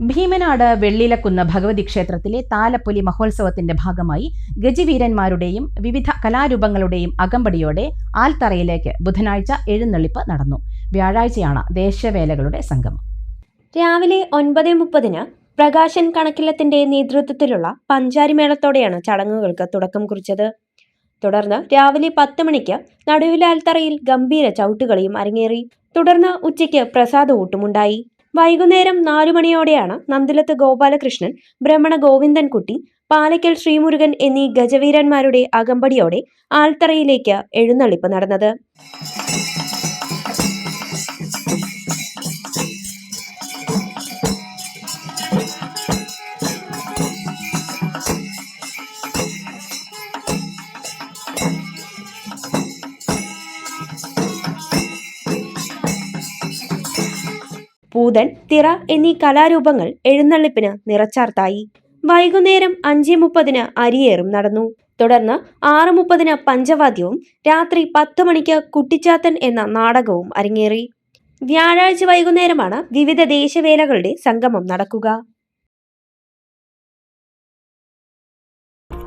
ഭീമനാട് വെള്ളിലക്കുന്ന ഭഗവതി ക്ഷേത്രത്തിലെ താലപ്പൊലി മഹോത്സവത്തിന്റെ ഭാഗമായി ഗജവീരന്മാരുടെയും വിവിധ കലാരൂപങ്ങളുടെയും അകമ്പടിയോടെ ആൽത്തറയിലേക്ക് ബുധനാഴ്ച എഴുന്നള്ളിപ്പ് നടന്നു. വ്യാഴാഴ്ചയാണ് ദേശവേലകളുടെ സംഗമം. രാവിലെ ഒൻപത് മുപ്പതിന് പ്രകാശൻ കണക്കിലത്തിന്റെ നേതൃത്വത്തിലുള്ള പഞ്ചാരിമേളത്തോടെയാണ് ചടങ്ങുകൾക്ക് തുടക്കം കുറിച്ചത്. തുടർന്ന് രാവിലെ പത്ത് മണിക്ക് നടുവിലാൽത്തറയിൽ ഗംഭീര ചവിട്ടുകളിയും അരങ്ങേറി. തുടർന്ന് ഉച്ചയ്ക്ക് പ്രസാദ ഊട്ടുമുണ്ടായി. വൈകുന്നേരം നാലു മണിയോടെയാണ് നന്ദിലത്ത് ഗോപാലകൃഷ്ണൻ ബ്രഹ്മണ ഗോവിന്ദൻകുട്ടി പാലയ്ക്കൽ ശ്രീമുരുകൻ എന്നീ ഗജവീരന്മാരുടെ അകമ്പടിയോടെ ആൽത്തറയിലേക്ക് എഴുന്നള്ളിപ്പ് നടന്നത്. പൂതൻ തിറ എന്നീ കലാരൂപങ്ങൾ എഴുന്നള്ളിപ്പിന് നിറച്ചാർത്തായി. വൈകുന്നേരം അഞ്ച് മുപ്പതിന് അരിയേറും നടന്നു. തുടർന്ന് ആറ് മുപ്പതിന് പഞ്ചവാദ്യവും രാത്രി പത്ത് മണിക്ക് കുട്ടിച്ചാത്തൻ എന്ന നാടകവും അരങ്ങേറി. വ്യാഴാഴ്ച വൈകുന്നേരമാണ് വിവിധ ദേശവേലകളുടെ സംഗമം നടക്കുക.